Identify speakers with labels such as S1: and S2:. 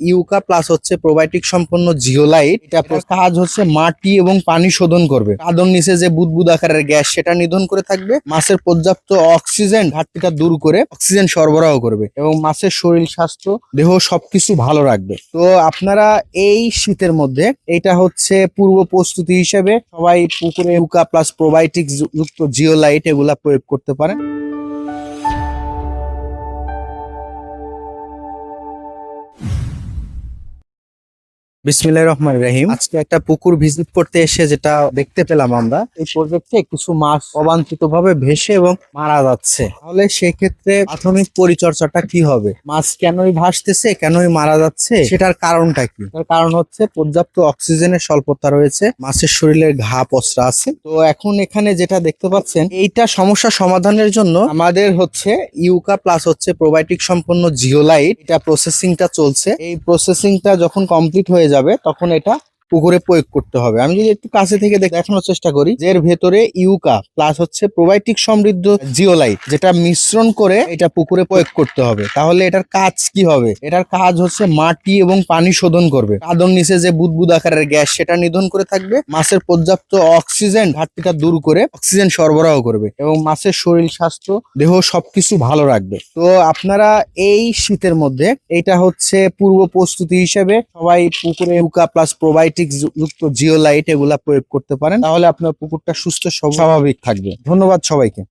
S1: ইউকা plus হচ্ছে probiotic সম্পন্ন zeolite. এটা কাজ হচ্ছে মাটি এবং পানি শোধন করবে। কাদর নিচে যে বুদবুদ আকারের গ্যাস সেটা নিধন করে থাকবে। মাছের পর্যাপ্ত অক্সিজেন ঘাটতিটা দূর করে অক্সিজেন সরবরাহ করবে এবং মাছের শরীর স্বাস্থ্য দেহ সবকিছু ভালো রাখবে। তো আপনারা এই শীতের মধ্যে এটা হচ্ছে পূর্ব প্রস্তুতি হিসেবে সবাই পুকুরে ইউকা প্লাস প্রোবায়োটিক যুক্ত জিওলাইট এগুলা প্রয়োগ করতে পারেন। বিসমিল্লাহ রহমান রাহিম। আজকে একটা পুকুর ভিজিট করতে এসে যেটা দেখতে পেলাম আমরা, এই প্রজেক্টে কিছু মাছ অবাঞ্ছিত ভাবে ভেসে এবং মারা যাচ্ছে। তাহলে সেক্ষেত্রে প্রাথমিক পরিচর্যাটা কি হবে? মাছ কেনই ভাসতেছে, কেনই মারা যাচ্ছে? সেটার কারণটা কি? তার কারণ হচ্ছে পর্যাপ্ত অক্সিজেনের স্বল্পতা রয়েছে, মাছের শরীরের ঘা পচরা আছে। তো এখন এখানে যেটা দেখতে পাচ্ছেন, এইটা সমস্যা সমাধানের জন্য আমাদের হচ্ছে ইউকা প্লাস হচ্ছে প্রোবায়োটিক সম্পন্ন জিওলাইট। এটা প্রসেসিংটা চলছে। এই প্রসেসিংটা যখন কমপ্লিট হয়ে যাবে তখন এটা পুকুরে প্রয়োগ করতে হবে। আমি যদি একটু কাছে থেকে দেখ- দেখানোর চেষ্টা করি এর ভেতরে ইউকা প্লাস হচ্ছে প্রোবায়োটিক সমৃদ্ধ জিওলাইট যেটা মিশ্রণ করে এটা পুকুরে প্রয়োগ করতে হবে। তাহলে এটার কাজ কি হবে? এটার কাজ হচ্ছে মাটি এবং পানি শোধন করবে। কাদর নিচে যে বুদবুদ আকারের গ্যাস, সেটা নিধন করে থাকবে। মাছের পর্যাপ্ত অক্সিজেন ঘাটতিটা দূর করে অক্সিজেন সরবরাহ করবে এবং মাছের শরীর, স্বাস্থ্য, দেহ সবকিছু ভালো রাখবে। তো আপনারা এই শীতের মধ্যে, এটা হচ্ছে পূর্ব প্রস্তুতি হিসেবে সবাই পুকুরে ইউকা প্লাস প্রোবায়োটিক যুক্ত জিওলাইট এগুলা প্রয়োগ করতে পারেন তাহলে আপনার পুকুরটা সুস্থ স্বাভাবিক থাকবে। ধন্যবাদ সবাইকে।